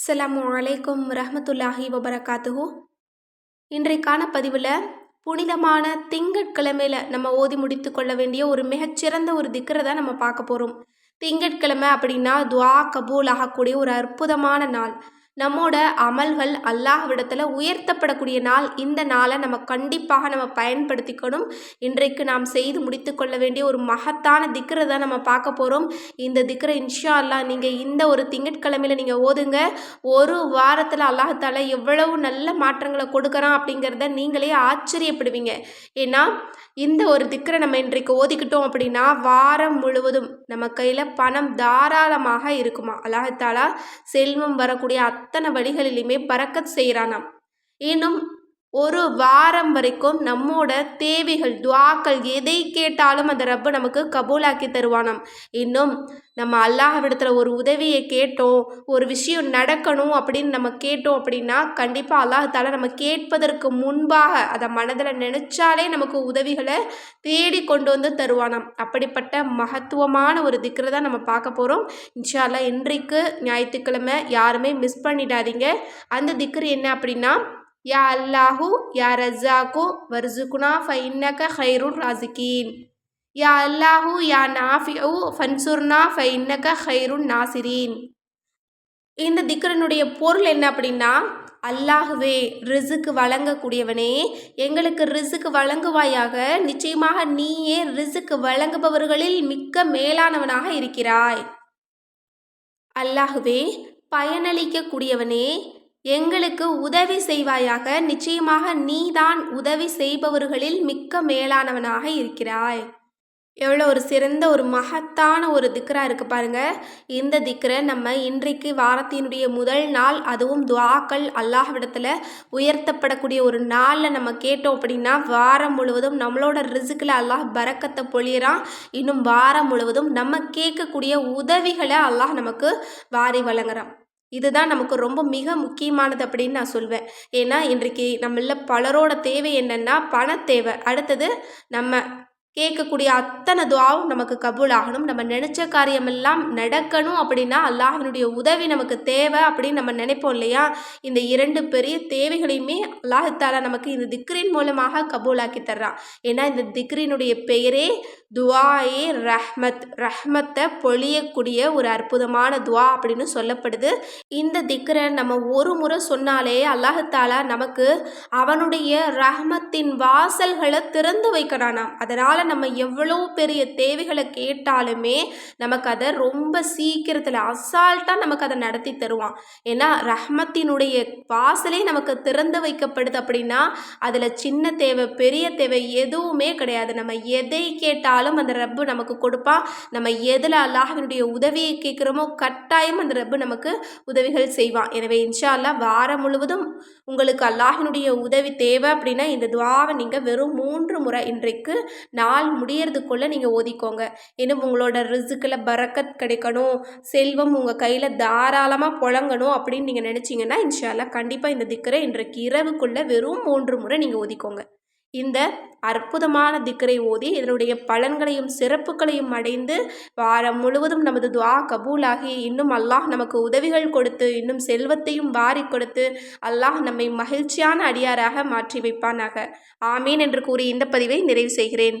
அஸ்லாம் அலைக்கும் ரஹமத்துல்லாஹி வபரகாத்துஹூ. இன்றைக்கான பதிவில் புனிதமான திங்கட்கிழமையில் நம்ம ஓதி முடித்து கொள்ள வேண்டிய ஒரு மிகச்சிறந்த ஒரு திக்கரை தான் நம்ம பார்க்க போகிறோம் திங்கட்கிழமை அப்படின்னா துவா கபூல் ஆகக்கூடிய ஒரு அற்புதமான நாள். நம்மோட அமல்கள் அல்லாஹ்விடத்தில் உயர்த்தப்படக்கூடிய நாள் இந்த நாளை நம்ம கண்டிப்பாக நம்ம பயன்படுத்திக்கணும். இன்றைக்கு நாம் செய்து முடித்து கொள்ள வேண்டிய ஒரு மகத்தான திக்கரை தான் நம்ம பார்க்க போகிறோம் இந்த திக்கரை இன்ஷா அல்லா நீங்கள் இந்த ஒரு திங்கட்கிழமையில் நீங்கள் ஓதுங்க. ஒரு வாரத்தில் அல்லாஹால எவ்வளவு நல்ல மாற்றங்களை கொடுக்குறான் அப்படிங்கிறத நீங்களே ஆச்சரியப்படுவீங்க. ஏன்னா இந்த ஒரு திக்கரை நம்ம இன்றைக்கு ஓதிக்கிட்டோம் அப்படின்னா வாரம் முழுவதும் நம்ம கையில் பணம் தாராளமாக இருக்குமா? அல்லாஹாலா செல்வம் வரக்கூடிய அத்தனை வழிகளிலுமே பறக்கச் செய்கிறானாம். இன்னும் ஒரு வாரம் வரைக்கும் நம்மோட தேவைகள் துவாக்கள் எதை கேட்டாலும் அந்த ரப்பு நமக்கு கபூலாக்கி தருவானாம். இன்னும் நம்ம அல்லாஹ்விடத்தில் ஒரு உதவியை கேட்டோம் ஒரு விஷயம் நடக்கணும் அப்படின்னு நம்ம கேட்டோம் அப்படின்னா கண்டிப்பாக அல்லாஹால நம்ம கேட்பதற்கு முன்பாக அதை மனதில் நினச்சாலே நமக்கு உதவிகளை தேடி கொண்டு வந்து தருவானாம். அப்படிப்பட்ட மகத்துவமான ஒரு திக்கரை தான் நம்ம பார்க்க போகிறோம் இன்ஷால்லா இன்றைக்கு ஞாயிற்றுக்கிழமை யாருமே மிஸ் பண்ணிடாதீங்க. அந்த திக்கர் என்ன அப்படின்னா யா அல்லாஹு யா ரஜாக்கு வர்சுகுனா ஃபைன்னக ஹைருன் ராசிகீன் யா அல்லாஹு யா நாஃபியு ஃபன்சுர்னா ஃபைன்னக ஹைருன் நாசிரீன் இந்த திக்கரனுடைய பொருள் என்ன அப்படின்னா அல்லாஹுவே ரிசுக்கு வழங்கக்கூடியவனே எங்களுக்கு ரிசுக்கு வழங்குவாயாக நிச்சயமாக நீயே ரிசுக்கு வழங்குபவர்களில் மிக்க மேலானவனாக இருக்கிறாய். அல்லாஹுவே பயனளிக்கக்கூடியவனே எங்களுக்கு உதவி செய்வாயாக. நிச்சயமாக நீதான் உதவி செய்பவர்களில் மிக்க மேலானவனாக இருக்கிறாய். எவ்வளோ ஒரு சிறந்த ஒரு மகத்தான ஒரு திக்கராக இருக்குது பாருங்கள் இந்த திக்கரை நம்ம இன்றைக்கு வாரத்தினுடைய முதல் நாள் அதுவும் துவாக்கள் அல்லாஹ்விடத்தில் உயர்த்தப்படக்கூடிய ஒரு நாளில் நம்ம கேட்டோம் அப்படின்னா வாரம் முழுவதும் நம்மளோட ரிசுக்கில் அல்லாஹ் பறக்கத்தை பொழியிறான். இன்னும் வாரம் முழுவதும் நம்ம கேட்கக்கூடிய உதவிகளை அல்லாஹ் நமக்கு வாரி வழங்குறான். இதுதான் நமக்கு ரொம்ப மிக முக்கியமானது அப்படின்னு நான் சொல்வேன். ஏன்னா இன்றைக்கு நம்மள பலரோட தேவை என்னென்னா பணத்தேவை தேவை. அடுத்தது நம்ம கேட்கக்கூடிய அத்தனை துவாவும் நமக்கு கபூல் ஆகணும் நம்ம நினச்ச காரியமெல்லாம் நடக்கணும் அப்படின்னா அல்லாஹினுடைய உதவி நமக்கு தேவை அப்படின்னு நம்ம நினைப்போம் இல்லையா? இந்த இரண்டு பெரிய தேவைகளையுமே அல்லாஹாலா நமக்கு இந்த திக்ரின் மூலமாக கபூலாக்கி தர்றான். ஏன்னா இந்த திக்ரினுடைய பெயரே துவாயே ரஹ்மத். ரஹ்மத்தை பொழியக்கூடிய ஒரு அற்புதமான துவா அப்படின்னு சொல்லப்படுது. இந்த திக்ரை நம்ம ஒரு முறை சொன்னாலே அல்லாஹாலா நமக்கு அவனுடைய ரஹ்மத்தின் வாசல்களை திறந்து வைக்கிறானாம். அதனால் நம்ம எவ்வளோ பெரிய தேவைகளை கேட்டாலுமே நமக்கு அதை ரொம்ப சீக்கிரத்தில் அசால்ட்டாக நமக்கு அதை நடத்தி தருவான். ஏன்னா ரஹ்மத்தினுடைய வாசலே நமக்கு திறந்து வைக்கப்படுது அப்படின்னா அதில் சின்ன தேவை பெரிய தேவை எதுவுமே கிடையாது. நம்ம எதை கேட்டாலும் அந்த ரப்பு நமக்கு கொடுப்பான். நம்ம எதில் அல்லாஹினுடைய உதவியை கேட்குறோமோ கட்டாயம் அந்த ரப்பு நமக்கு உதவிகள் செய்வான். எனவே இன்ஷா அல்லா வாரம் முழுவதும் உங்களுக்கு அல்லாஹினுடைய உதவி தேவை அப்படின்னா இந்த துவாவை நீங்கள் வெறும் மூன்று முறை இன்றைக்கு நாள் முடியறதுக்குள்ளே நீங்கள் ஓதிக்கோங்க. இன்னும் உங்களோட ரிசுக்கில் பறக்கத் கிடைக்கணும். செல்வம் உங்கள் கையில் தாராளமாக புழங்கணும் அப்படின்னு நீங்கள் நினச்சிங்கன்னா இன்ஷால்லா கண்டிப்பாக இந்த திக்கரை இன்றைக்கு இரவுக்குள்ளே வெறும் மூன்று முறை நீங்கள் ஓதிக்கோங்க. இந்த அற்புதமான திக்கரை ஓதி இதனுடைய பலன்களையும் சிறப்புகளையும் அடைந்து வாரம் முழுவதும் நமது துவா கபூலாகி இன்னும் அல்லாஹ் நமக்கு உதவிகள் கொடுத்து இன்னும் செல்வத்தையும் வாரி கொடுத்து அல்லாஹ் நம்மை மகிழ்ச்சியான அடியாராக மாற்றி வைப்பானாக. ஆமீன் என்று கூறி இந்த பதிவை நிறைவு செய்கிறேன்.